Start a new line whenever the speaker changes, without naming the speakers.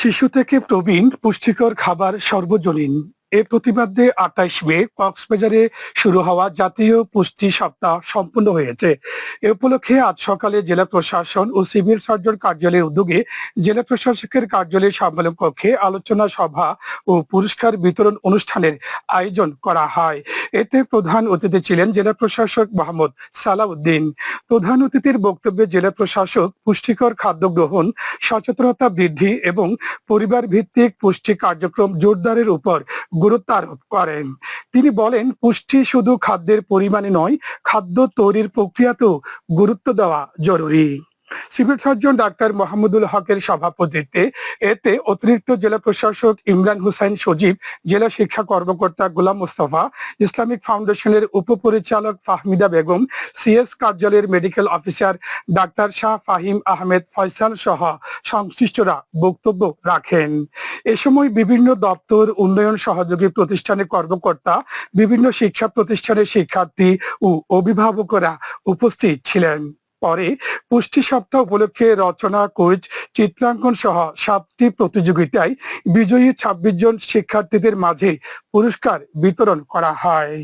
শিশু থেকে প্রবীণ পুষ্টিকর খাবার সর্বজনীন এর প্রতিবাদে আঠাইশ মে কক্সবাজারে শুরু হওয়া জাতীয় পুষ্টি সপ্তাহ সম্পন্ন হয়েছে এ উপলক্ষে আজ সকালে জেলা প্রশাসন ও সিভিল সার্জন কার্যালয়ের উদ্যোগে জেলা প্রশাসকের কার্যালয়ের সম্মেলন কক্ষে আলোচনা সভা ও পুরস্কার বিতরণ অনুষ্ঠানের আয়োজন করা হয় এতে প্রধান অতিথি ছিলেন জেলা প্রশাসক মোহাম্মদ সালাউদ্দিন প্রধান অতিথির বক্তব্যে জেলা প্রশাসক পুষ্টিকর খাদ্য গ্রহণ সচেতনতা বৃদ্ধি এবং পরিবার ভিত্তিক পুষ্টি কার্যক্রম জোরদারের উপর গুরুত্ব আরোপ করেন তিনি বলেন পুষ্টি শুধু খাদ্যের পরিমাণে নয় খাদ্য তৈরির প্রক্রিয়াতেও গুরুত্ব দেওয়া জরুরি সিভিল সার্জন ডাক্তার মোহাম্মদুল হকের সভাপতিত্বে এতে অতিরিক্ত জেলা প্রশাসক ইমরান হুসাইন সজীব জেলা শিক্ষা কর্মকর্তা গোলাম মুস্তফা ইসলামিক ফাউন্ডেশনের উপপরিচালক ফাহমিদা বেগম সিএস কার্যালয়ের medical officer doctor Shah Fahim Ahmed Faisal সহ সংশ্লিষ্টরা বক্তব্য রাখেন এ সময় বিভিন্ন দপ্তর উন্নয়ন সহযোগী প্রতিষ্ঠানের কর্মকর্তা বিভিন্ন শিক্ষা প্রতিষ্ঠানের শিক্ষার্থী ও অভিভাবকরা উপস্থিত ছিলেন পরে পুষ্টি সপ্তাহ উপলক্ষে রচনা কোচ চিত্রাঙ্কন সহ সাতটি প্রতিযোগিতায় বিজয়ী ছাব্বিশ জন শিক্ষার্থীদের মাঝে পুরস্কার বিতরণ করা হয়